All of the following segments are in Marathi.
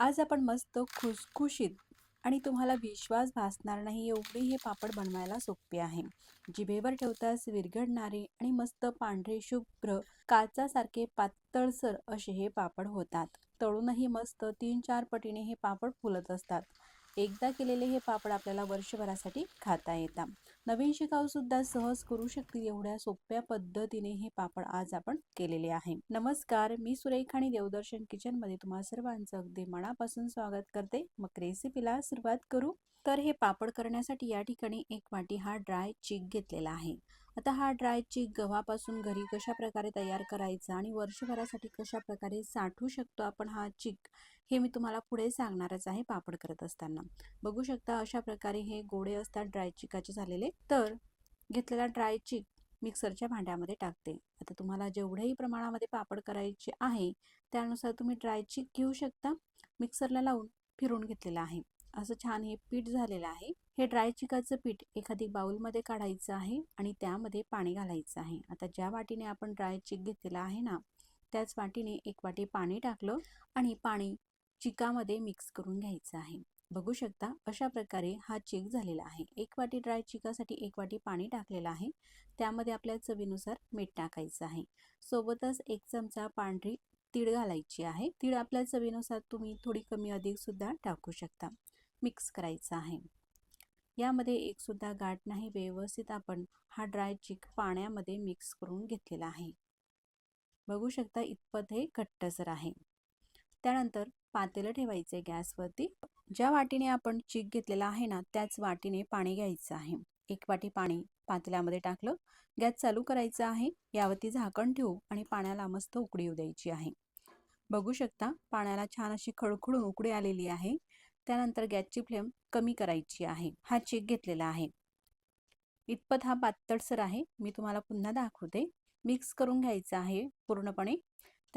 आज आपण मस्त खुसखुशीत आणि तुम्हाला विश्वास भासणार नाही एवढे हे पापड बनवायला सोपे आहे. जिभेवर ठेवताच विरघडणारे आणि मस्त पांढरे शुभ्र काचासारखे पातळसर असे हे पापड होतात. तळूनही मस्त तीन चार पटीने हे पापड फुलत असतात. एकदा केलेले हे पापड आपल्याला वर्षभरासाठी खाता येतात नवीन शिकाऊसुद्धा सहज करू शकतील एवढ्या सोप्या पद्धतीने हे पापड आज आपण केलेले आहे. नमस्कार मी सुरेख आणि देवदर्शन किचनमध्ये तुम्हा सर्वांचं अगदी मनापासून स्वागत करते. मग रेसिपीला सुरुवात करू. तर हे पापड करण्यासाठी या ठिकाणी एक वाटी हा ड्राय चीक घेतलेला आहे. आता हा ड्राय चीक गव्हापासून घरी कशा प्रकारे तयार करायचा आणि वर्षभरासाठी कशा प्रकारे साठवू शकतो आपण हा चीक? हे मी तुम्हाला पुढे सांगणारच आहे पापड करत असताना. बघू शकता अशा प्रकारे हे गोडे असतात ड्राय चिकाचे झालेले. तर घेतलेला ड्राय चिक मिक्सरच्या भांड्यामध्ये टाकते. आता तुम्हाला जेवढ्याही प्रमाणामध्ये पापड करायचे आहे त्यानुसार तुम्ही ड्राय चिक घेऊ शकता. मिक्सरला लावून फिरून घेतलेलं आहे. असं छान हे पीठ झालेलं आहे. हे ड्राय चिकाचं पीठ एखादी बाऊलमध्ये काढायचं आहे आणि त्यामध्ये पाणी घालायचं आहे. आता ज्या वाटीने आपण ड्राय चिक घेतलेला आहे ना त्याच वाटीने एक वाटी पाणी टाकलं आणि पाणी चिकामध्ये मिक्स करून घ्यायचं आहे. बघू शकता अशा प्रकारे हा चिक झालेला आहे. एक वाटी ड्राय चिकासाठी एक वाटी पाणी टाकलेलं आहे. त्यामध्ये आपल्या चवीनुसार मीठ टाकायचं आहे. सोबतच एक चमचा पांढरी तीळ घालायची आहे. तीळ आपल्या चवीनुसार तुम्ही थोडी कमी अधिक सुद्धा टाकू शकता. मिक्स करायचं आहे. यामध्ये एक सुद्धा गाठ नाही. व्यवस्थित आपण हा ड्राय चिक पाण्यामध्ये मिक्स करून घेतलेला आहे. बघू शकता इतपत हे घट्टसर आहे. त्यानंतर पातेलं ठेवायचे गॅसवरती. ज्या वाटीने आपण चीक घेतलेला आहे ना त्याच वाटीने पाणी घ्यायचं आहे. एक वाटी पाणी पातेल्यामध्ये टाकलं गॅस चालू करायचा आहे. यावरती झाकण ठेवू आणि पाण्याला मस्त उकडी येऊ द्यायची आहे. बघू शकता पाण्याला छान अशी खळखळून उकडी आलेली आहे. त्यानंतर गॅसची फ्लेम कमी करायची आहे. हा चेक घेतलेला आहे. इतपत हा पातळसर आहे. मी तुम्हाला पुन्हा दाखवते. मिक्स करून घ्यायचं आहे पूर्णपणे.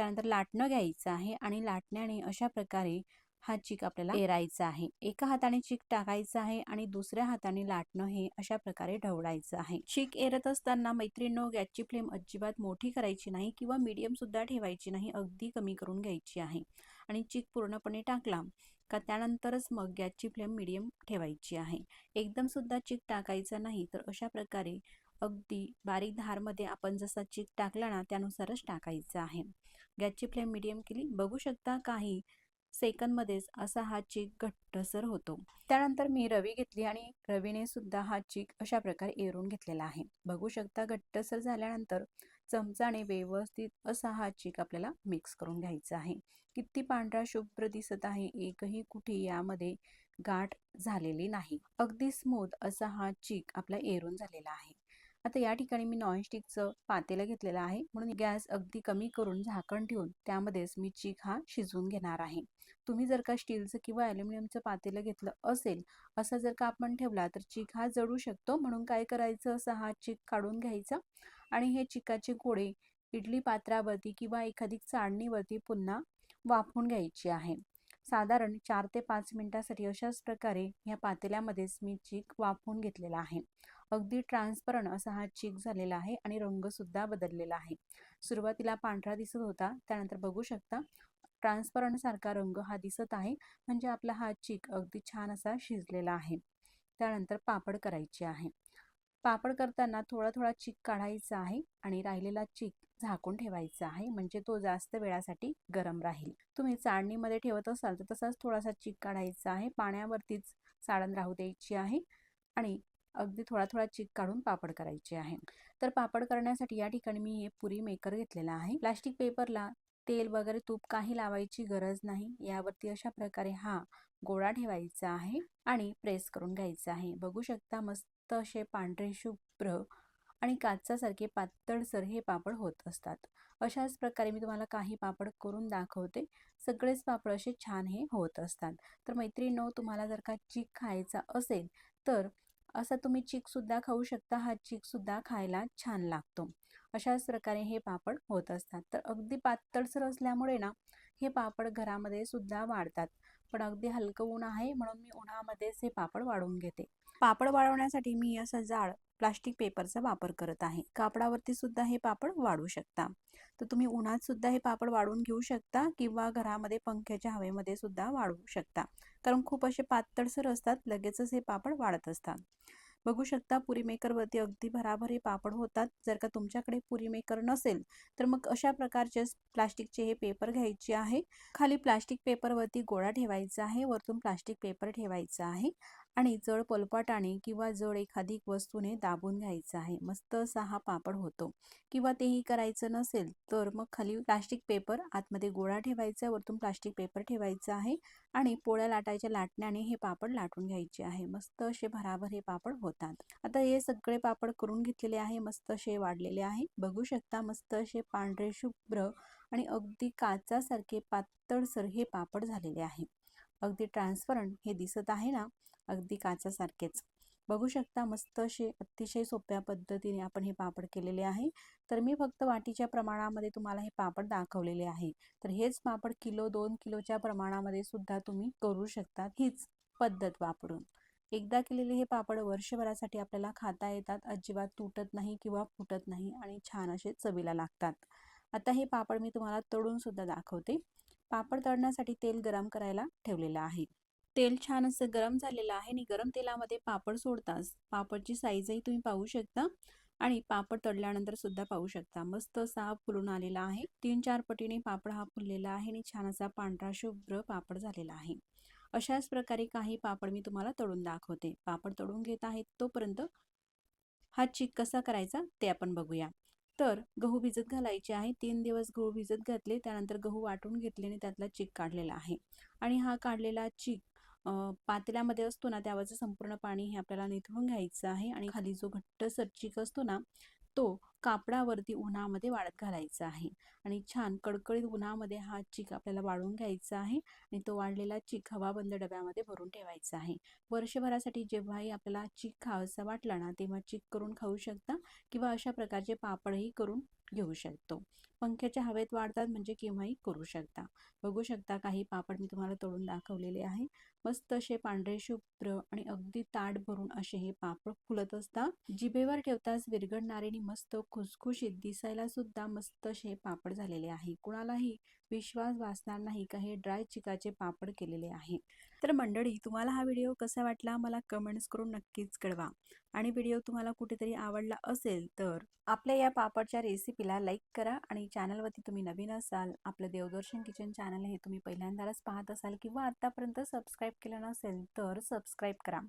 त्यानंतर लाटणं घ्यायचं आहे आणि लाटण्याने अशा प्रकारे हा चीक आपल्याला एरायचा आहे. एका हाताने चीक टाकायचं आहे आणि दुसऱ्या हाताने लाटणं हे अशा प्रकारे ढवळायचं आहे. चीक एरत असताना मैत्रिणींनो गॅसची फ्लेम अजिबात मोठी करायची नाही किंवा मीडियम सुद्धा ठेवायची नाही अगदी कमी करून घ्यायची आहे. आणि चीक पूर्णपणे टाकला का त्यानंतरच मग गॅसची फ्लेम मीडियम ठेवायची आहे. एकदम सुद्धा चीक टाकायचा नाही तर अशा प्रकारे अगदी बारीक धारमध्ये आपण जसा चीक टाकला ना त्यानुसारच टाकायचं आहे. गॅसची फ्लेम मिडियम केली. बघू शकता काही सेकंदमध्येच असा हा चीक घट्टसर होतो. त्यानंतर मी रवी घेतली आणि रवीने सुद्धा हा चीक अशा प्रकारे एरून घेतलेला आहे. बघू शकता घट्टसर झाल्यानंतर चमचाने व्यवस्थित असा हा चीक आपल्याला मिक्स करून घ्यायचा आहे. किती पांढरा शुभ्र दिसत आहे एकही कुठे यामध्ये गाठ झालेली नाही. अगदी स्मूथ असा हा चीक आपला एरून झालेला आहे. आता या ठिकाणी मी नॉनस्टिकचं पातेलं घेतलेलं आहे. म्हणून गॅस अगदी कमी करून झाकण ठेवून त्यामध्येच मी चीक हा शिजवून घेणार आहे. तुम्ही जर का स्टीलचं किंवा ॲल्युमिनियमचं पातेलं घेतलं असेल असं जर का आपण ठेवला तर चीक हा जळू शकतो. म्हणून काय करायचं? असं हा चीक काढून घ्यायचा आणि हे चिकाचे गोळे इडली पात्रावरती किंवा एखादी चाळणीवरती पुन्हा वाफवून घ्यायची आहे. साधारण चार ते पाच मिनिटासाठी अशाच प्रकारे ह्या पातेल्यामध्येच मी चीक वाफवून घेतलेला आहे. अगदी ट्रान्सपरंट असा हा चीक झालेला आहे आणि रंगसुद्धा बदललेला आहे. सुरुवातीला पांढरा दिसत होता त्यानंतर बघू शकता ट्रान्सपरंट सारखा रंग हा दिसत आहे म्हणजे आपला हा चीक अगदी छान असा शिजलेला आहे. त्यानंतर पापड करायचे आहे. पापड करताना थोडा थोडा चीक काढायचा आहे आणि राहिलेला चीक झाकून ठेवायचा आहे म्हणजे तो जास्त वेळासाठी गरम राहील. तुम्ही चाळणीमध्ये ठेवत असाल तर तसाच थोडासा चीक काढायचा आहे पाण्यावरतीच चाळण राहू द्यायची आहे आणि अगदी थोडा थोडा चीक काढून पापड करायचे आहे. तर पापड करण्यासाठी या ठिकाणी मी हे पुरी मेकर घेतलेला आहे. प्लास्टिक पेपरला तेल वगैरे तूप काही लावायची गरज नाही. यावरती अशा प्रकारे हा गोळा ठेवायचा आहे आणि प्रेस करून घ्यायचा आहे. बघू शकता मस्त असे पांढरे शुभ्र आणि काचासारखे पातळसर हे पापड होत असतात. अशाच प्रकारे मी तुम्हाला काही पापड करून दाखवते. सगळेच पापड असे छान हे होत असतात. तर मैत्रिणो तुम्हाला जर का चीक खायचा असेल तर असा तुम्ही चीकसुद्धा खाऊ शकता हा चीकसुद्धा खायला छान लागतो. अशाच प्रकारे हे पापड होत असतात. तर अगदी पातळसर असल्यामुळे ना हे पापड घरामध्ये सुद्धा वाढतात. पण अगदी हलकं ऊन आहे म्हणून मी उन्हामध्येच हे पापड वाढवून घेते. पापड वाळवण्यासाठी मी असं जाड प्लास्टिक पेपरचा वापर करत आहे. कापडावरती सुद्धा हे पापड वाढू शकता. तर तुम्ही उन्हात सुद्धा हे पापड वाढून घेऊ शकता किंवा घरामध्ये पंख्याच्या हवेमध्ये सुद्धा वाढवू शकता. कारण खूप असे पातळसर असतात लगेचच हे पापड वाढत असतात. बघू शकता पुरी मेकरवरती अगदी भराभर हे पापड होतात. जर का तुमच्याकडे पुरी मेकर नसेल तर मग अशा प्रकारचे प्लास्टिकचे हे पेपर घ्यायचे आहे. खाली प्लास्टिक पेपरवरती गोळा ठेवायचा आहे वरतून प्लास्टिक पेपर ठेवायचा आहे. आणि जड पलपाटाने किंवा जड एखादी वस्तूने दाबून घ्यायचं आहे. मस्त असा हा पापड होतो. किंवा तेही करायचं नसेल तर मग खाली प्लास्टिक पेपर आतमध्ये गोळा ठेवायचा वरतून प्लास्टिक पेपर ठेवायचा आहे आणि पोळ्या लाटायच्या लाटण्याने हे पापड लाटून घ्यायचे आहे. मस्त असे भराभर हे पापड होतात. आता हे सगळे पापड करून घेतलेले आहे मस्त असे वाढलेले आहे. बघू शकता मस्त असे पांढरे शुभ्र आणि अगदी काचासारखे पातळसर हे पापड झालेले आहे. अगदी ट्रान्सपरंट हे दिसत आहे ना अगदी काचासारखेच. बघू शकता मस्त असे अतिशय सोप्या पद्धतीने आपण हे पापड केलेले आहे. तर मी फक्त वाटीच्या प्रमाणामध्ये तुम्हाला हे पापड दाखवलेले आहे. तर हेच पापड किलो दोन किलोच्या प्रमाणामध्ये सुद्धा तुम्ही करू शकता हीच पद्धत वापरून. एकदा केलेले हे पापड वर्षभरासाठी आपल्याला खाता येतात अजिबात तुटत नाही किंवा फुटत नाही आणि छान असे चवीला लागतात. आता हे पापड मी तुम्हाला तळून सुद्धा दाखवते. पापड तळण्यासाठी तेल गरम करायला ठेवलेलं आहे. तेल छान असं गरम झालेलं आहे आणि गरम तेलामध्ये पापड सोडताच पापडची साईजही तुम्ही पाहू शकता आणि पापड तळल्यानंतर सुद्धा पाहू शकता. मस्त असा हा फुलून आलेला आहे. तीन चार पटीने पापड हा फुललेला आहे आणि छान असा पांढरा शुभ्र पापड झालेला आहे. अशाच प्रकारे काही पापड मी तुम्हाला तळून दाखवते. पापड तळून घेत आहेत तोपर्यंत हा चिक कसा करायचा ते आपण बघूया. तर गहू भिजत घालायचे आहे. तीन दिवस गहू भिजत घातले. त्यानंतर गहू वाटून घेतले आणि त्यातला चीक काढलेला आहे. आणि हा काढलेला चीक पातेल्यामध्ये असतो ना त्यावरचं संपूर्ण पाणी हे आपल्याला निथळून घ्यायचं आहे. आणि खाली जो घट्ट चीक असतो ना तो कापडावरती उन्हामध्ये वाळत घालायचा आहे. आणि छान कडकडीत उन्हामध्ये हा चीक आपल्याला वाळून घ्यायचा आहे आणि तो वाढलेला चीक हवाबंद डब्यामध्ये भरून ठेवायचा आहे. वर्षभरासाठी जेव्हाही आपल्याला चीक खावासा वाटला ना तेव्हा चीक करून खाऊ शकता किंवा अशा प्रकारचे पापडही करून घेऊ शकतो. पंख्याच्या हवेत वाढतात म्हणजे केव्हाही करू शकता. बघू शकता काही पापड मी तुम्हाला तळून दाखवलेले आहे. मस्त असे पांढरे शुभ्र आणि अगदी ताट भरून असे हे पापड फुलत असतात. जिभेवर ठेवताच विरघडणारे आणि मस्त खुसखुशीत दिसायला सुद्धा मस्त असे पापड झालेले आहे. कुणालाही विश्वास वाचणार नाही का? हे ड्राय चिकाचे पापड केलेले आहे. तर मंडळी तुम्हाला हा व्हिडिओ कसा वाटला? मला कमेंट्स करून नक्कीच कळवा. आणि व्हिडिओ तुम्हाला कुठेतरी आवडला असेल तर आपल्या या पापडच्या रेसिपीला लाईक करा आणि चॅनलवरती तुम्ही नवीन असाल आपलं देवदर्शन किचन चॅनल हे तुम्ही पहिल्यांदाच पाहत असाल किंवा आत्तापर्यंत सबस्क्राईब केलं नसेल तर सबस्क्राईब करा.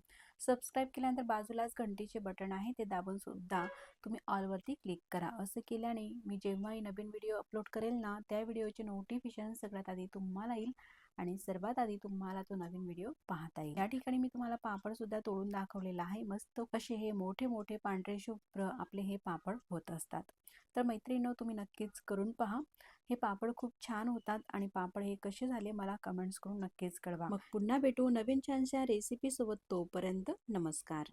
सबस्क्राईब केल्यानंतर बाजूलाच घंटीचे बटन आहे ते दाबून सुद्धा तुम्ही ऑलवरती क्लिक करा. असं केल्याने मी जेव्हाही नवीन व्हिडिओ अपलोड करेल ना त्या व्हिडिओचे नोटिफिकेशन सगळ्यात आधी तुम्हाला येईल आणि सर्वात आधी तुम्हाला तो नवीन व्हिडिओ पाहता येईल. या ठिकाणी मी तुम्हाला पापड सुद्धा तोडून दाखवलेला आहे. मस्त कसे हे मोठे मोठे पांढरे शुभ्र आपले हे पापड होत असतात. तर मैत्रिणी तुम्ही नक्कीच करून पहा. हे पापड खूप छान होतात आणि पापड हे कसे झाले मला कमेंट्स करून नक्कीच कळवा. मग पुन्हा भेटू नवीन छानशा रेसिपी सोबत तोपर्यंत नमस्कार.